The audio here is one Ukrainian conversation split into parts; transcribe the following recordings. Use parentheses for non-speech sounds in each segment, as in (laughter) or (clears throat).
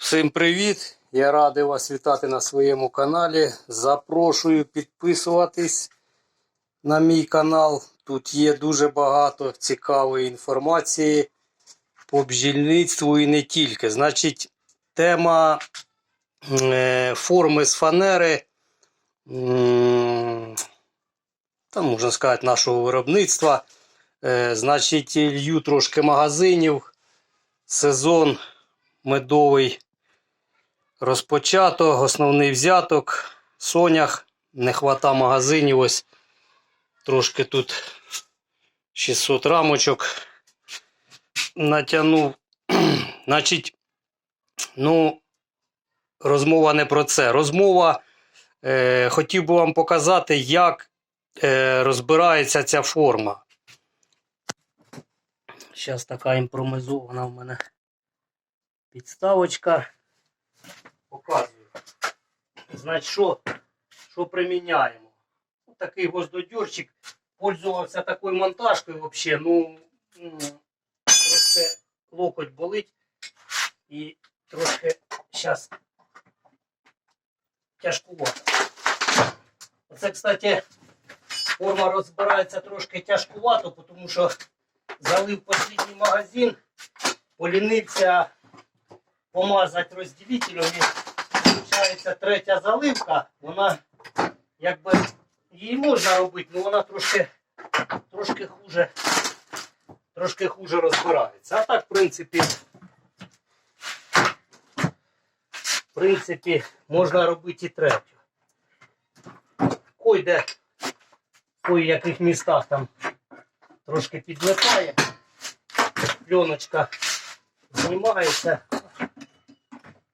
Всім привіт! Я радий вас вітати на своєму каналі. Запрошую підписуватись на мій канал. Тут є дуже багато цікавої інформації по бджільництву і не тільки. Значить, тема е, форми з фанери, там можна сказати, нашого виробництва. Е, значить, лью трошки магазинів. Сезон медовий розпочато, основний взяток, сонях, не хвата магазинів. Ось трошки тут 600 рамочок натягнув. (clears throat) Значить, ну, розмова не про це. Розмова е, хотів би вам показати, як е, розбирається ця форма. Зараз така імпромизована в мене підставочка. Значить, що, що приміняємо? Ось такий гвоздодерчик. Пользувався такою монтажкою взагалі. Ну, трошки локоть болить. І трошки зараз тяжкувато. Оце, кстати, форма розбирається трошки тяжкувато, тому що залив останній магазин, полінився помазати розділителем. І виходить третя заливка, вона якби її можна робити, але вона трошки, трошки хуже, трошки хуже розбирається. А так, в принципі, в принципі, можна робити і третю. Кой де, в яких містах там трошки підлетає, пленочка знімається.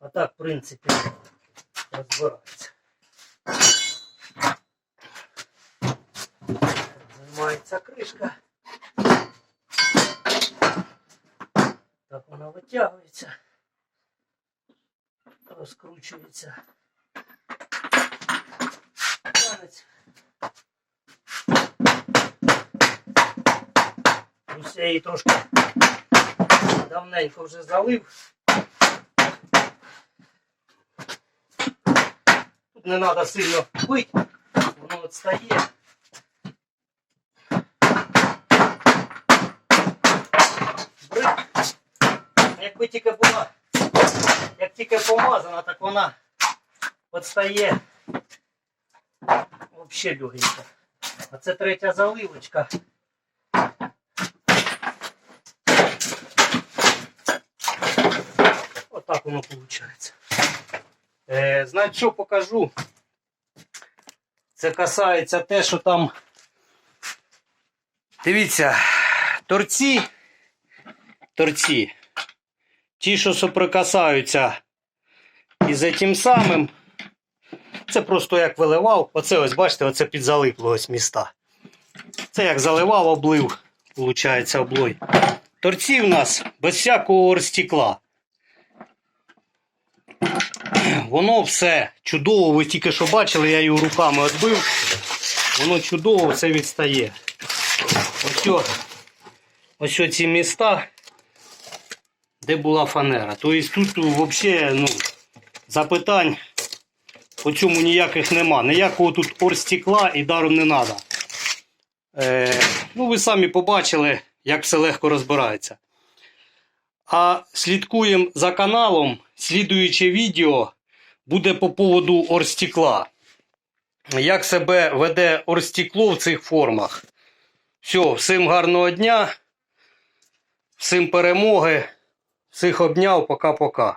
А так, в принципі, розбирається. Знімається кришка. Так вона витягується. Розкручується. Танець. Ось я її трошки давненько вже залив. Не треба сильно бити, воно відстає. Брик. Якби тільки була, як тільки помазана, так вона відстає взагалі легенько. А це третя заливочка. Отак воно виходить. Е, Значить, що покажу? Це касається те, що там. Дивіться, торці, торці, ті, що соприкасаються із тим самим, це просто як виливав. Оце ось, бачите, оце підзалипло ось міста. Це як заливав, облив, виходить, облой. Торці в нас без всякого орстекла. Воно все чудово, ви тільки що бачили, я його руками відбив. Воно чудово все відстає. Ось, о- ось ці міста, де була фанера. Тобто тут взагалі ну, запитань по цьому ніяких нема. Ніякого тут орстекла і даром не треба. Е, ну, ви самі побачили, як все легко розбирається. А слідкуємо за каналом. Слідуюче відео буде по поводу орстекла. Як себе веде орстекло в цих формах. Все, всім гарного дня, всім перемоги, всіх обняв, пока-пока.